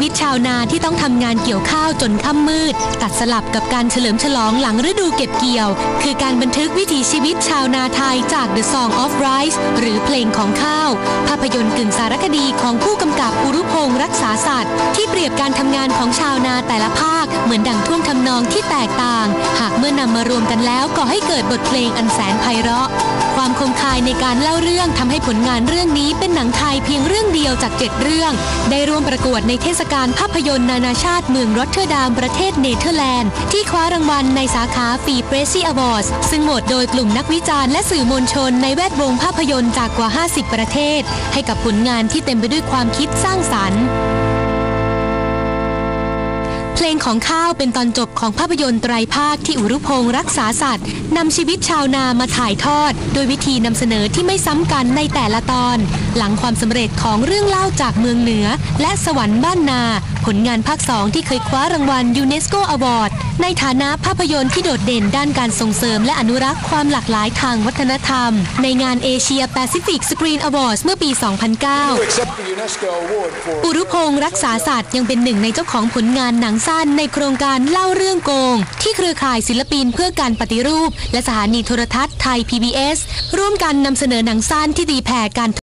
วิตชาวนาที่ต้องทำงานเกี่ยวข้าวจนค่ำมืด ตัดสลับกับการเฉลิมฉลองหลังฤดูเก็บเกี่ยว คือการบันทึกวิถีชีวิตชาวนาไทยจาก The Song of Rice หรือเพลงของข้าว ภาพยนตร์กึ่งสารคดีของผู้กำกับอุรุพงศ์รักษาสัตว์ที่เปรียบการทำงานของชาวนาแต่ละภาค เหมือนดังท่วงทำนองที่แตกต่าง มื่อนำมารวมกันแล้วก่อให้เกิดบทเพลงอันแสนไพเราะ ความคมคายในการเล่าเรื่องทำให้ผลงานเรื่องนี้เป็นหนังไทยเพียงเรื่องเดียวจากเจ็ดเรื่อง ได้ร่วมประกวดในเทศกาลภาพยนตร์นานาชาติเมืองรอตเทอร์ดามประเทศเนเธอร์แลนด์ ที่คว้ารางวัลในสาขาฟีเปรซี่อวอร์ดซึ่งโหวตโดยกลุ่มนักวิจารณ์และสื่อมวลชนในแวดวงภาพยนตร์จากกว่า 50 ประเทศ ให้กับผลงานที่เต็มไปด้วยความคิดสร้างสรรค์ เพลงของข้าวเป็นตอนจบของภาพยนตร์ไตรภาคที่อุรุพงษ์รักษาสัตว์นำชีวิตชาวนามาถ่ายทอด โดยวิธีนำเสนอที่ไม่ซ้ำกันในแต่ละตอน หลังความสำเร็จของเรื่องเล่าจากเมืองเหนือ และสวรรค์บ้านนา ผลงานภาคสองที่เคยคว้ารางวัลยูเนสโกอวอร์ดในฐานะภาพยนตร์ที่โดดเด่นด้านการส่งเสริม และอนุรักษ์ความหลากหลายทางวัฒนธรรม ในงานเอเชียแปซิฟิกสกรีนอวอร์ดเมื่อปี 2009 accept the UNESCO award for อุรุพงษ์รักษาสัตว์ยังเป็นหนึ่งในเจ้าของผลงานหนังสั้นในโครงการเล่าเรื่องโกง ที่เครือข่ายศิลปินเพื่อการปฏิรูป และสถานีโทรทัศน์ไทย PBS ร่วมกันนำเสนอหนังสั้นที่ตีแผ่การ